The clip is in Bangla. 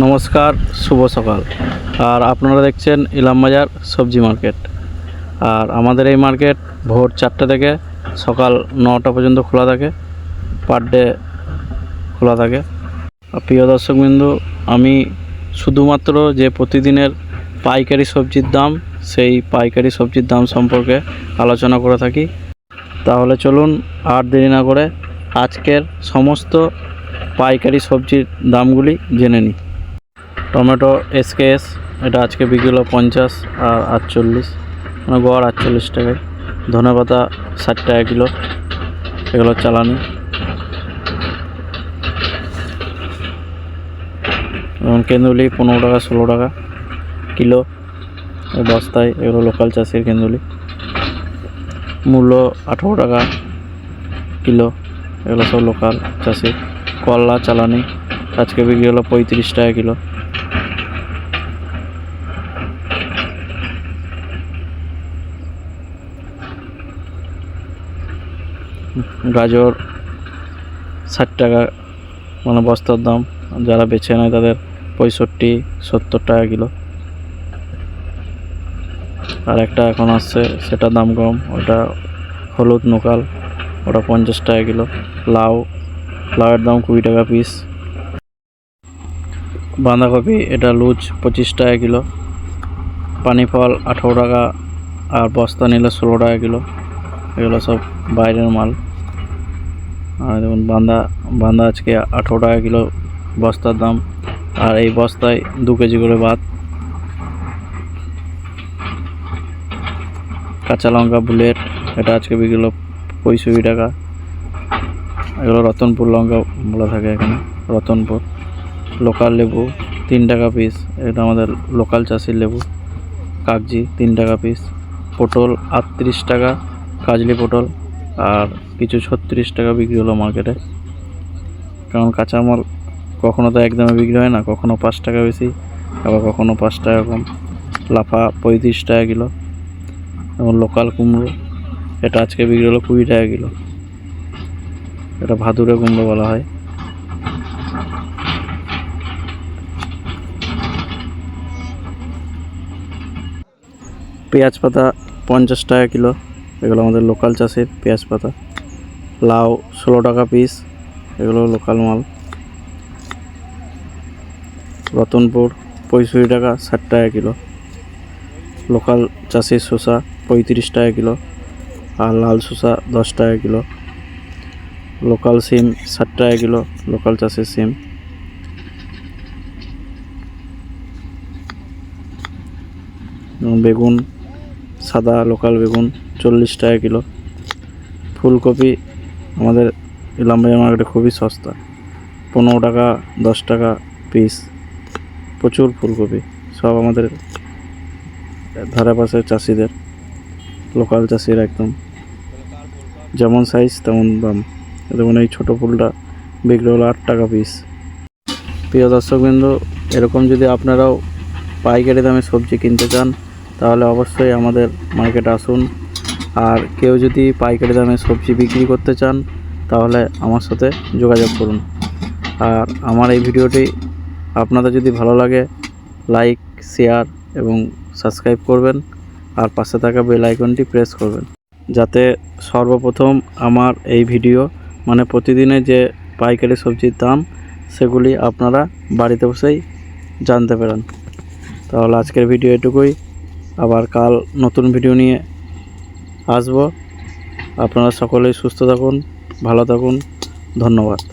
নমস্কার, শুভ সকাল। আর আপনারা দেখছেন ইলামবাজার সবজি মার্কেট। আর আমাদের এই মার্কেট ভোর চারটে থেকে সকাল নটা পর্যন্ত খোলা থাকে, পার ডে খোলা থাকে। প্রিয় দর্শকবিন্দু আমি শুধুমাত্র যে প্রতিদিনের পাইকারি সবজির দাম, সেই পাইকারি সবজির দাম সম্পর্কে আলোচনা করে থাকি। তাহলে চলুন আর দেরি না করে আজকের সমস্ত পাইকারি সবজির দামগুলি জেনে নিই। টমেটো এসকেএস, এটা আজকে বিক্রি হলো পঞ্চাশ আর আটচল্লিশ। মানে গড় আটচল্লিশ টাকায়। ধনে পাতা ষাট টাকা কিলো। এগুলো চালানি। এবং কেন্দুলি পনেরো টাকা, ষোলো টাকা কিলো। বস্তায় এগুলো লোকাল চাষির কেন্দুলি। মূল্য আঠেরো টাকা কিলো। এগুলো সব লোকাল চাষি করলা চালানি। আজকে বিক্রি হলো পঁয়ত্রিশ টাকা কিলো। গাজর, ষাট টাকা মানে বস্তার দাম। যারা বেছে নেয় তাদের পঁয়ষট্টি, সত্তর টাকা কিলো। আর একটা এখন আসছে, সেটার দাম কম। ওটা হলুদ নোকাল, ওটা পঞ্চাশ টাকা কিলো। লাউ, লাউয়ের দাম কুড়ি টাকা পিস বাঁধাকপি, এটা লুজ, পঁচিশ টাকা কিলো। পানি ফল আঠেরো টাকা। আর বস্তা নিলে ষোলো টাকা কিলো। এগুলো সব বাইরের মাল। আর দেখুন, বান্দা বাঁধা আজকে আঠেরো টাকা কিলো বস্তার দাম। আর এই বস্তায় দু কেজি করে ভাত। কাঁচা লঙ্কা বুলেট, এটা আজকে বিক্রি হলো পঁয়ষট্টি টাকা। এগুলো রতনপুর লঙ্কা বলা থাকে এখানে, রতনপুর। লোকাল লেবু, তিন টাকা পিস এটা আমাদের লোকাল চাষির লেবু। কাগজি তিন টাকা পিস পটল আটত্রিশ টাকা। কাজলি পটল আর কিছু ছত্রিশ টাকা বিক্রি হলো মার্কেটে কারণ কাঁচামাল কখনো তো একদমে বিক্রি হয় না, কখনো পাঁচ টাকা বেশি, আবার কখনো পাঁচ টাকা কম। লাফা পঁয়ত্রিশ টাকা কিলো। এবং লোকাল কুমড়ো, এটা আজকে বিক্রি হলো কুড়ি টাকা কিলো। এটা ভাদুরে কুমড়ো বলা হয়। পেঁয়াজ পাতা পঞ্চাশ টাকা কিলো। এগুলো আমাদের লোকাল চাষের পেঁয়াজ পাতা। লাউ ষোলো টাকা পিস এগুলো লোকাল মাল। রতনপুর পঁয়ষট্টি টাকা, ষাট টাকা কিলো। লোকাল চাষের শসা পঁয়ত্রিশ টাকা কিলো আর লাল শসা দশ টাকা কিলো। লোকাল সিম ষাট টাকা কিলো লোকাল চাষের সিম। বেগুন, সাদা লোকাল বেগুন। চল্লিশ টাকা কিলো। ফুলকপি আমাদের ইলামবাজার মার্কেটে খুবই সস্তা। পনেরো টাকা, দশ টাকা পিস প্রচুর ফুলকপি। সব আমাদের ধারে পাশে চাষিদের লোকাল চাষির একদম। যেমন সাইজ তেমন দাম। যেমন এই ছোটো ফুলটা বিক্রি হলো আট টাকা পিস প্রিয় দর্শকবৃন্দ, এরকম যদি আপনারাও পাইকারি দামে সবজি কিনতে চান, তাহলে অবশ্যই আমাদের মার্কেটে আসুন। আর কেউ যদি পাইকারি দামে সবজি বিক্রি করতে চান, তাহলে আমার সাথে যোগাযোগ করুন। আর আমার এই ভিডিওটি আপনাদের যদি ভালো লাগে, লাইক, শেয়ার এবং সাবস্ক্রাইব করবেন আর পাশে থাকা বেল আইকনটি প্রেস করবেন। যাতে সর্বপ্রথম আমার এই ভিডিও মানে প্রতিদিনে যে পাইকারি সবজির দাম, সেগুলি আপনারা বাড়িতে বসেই জানতে পারেন। তাহলে আজকের ভিডিও এটুকুই। আবার কাল নতুন ভিডিও নিয়ে আসব। আপনারা সকলেই সুস্থ থাকুন ভালো থাকুন। ধন্যবাদ।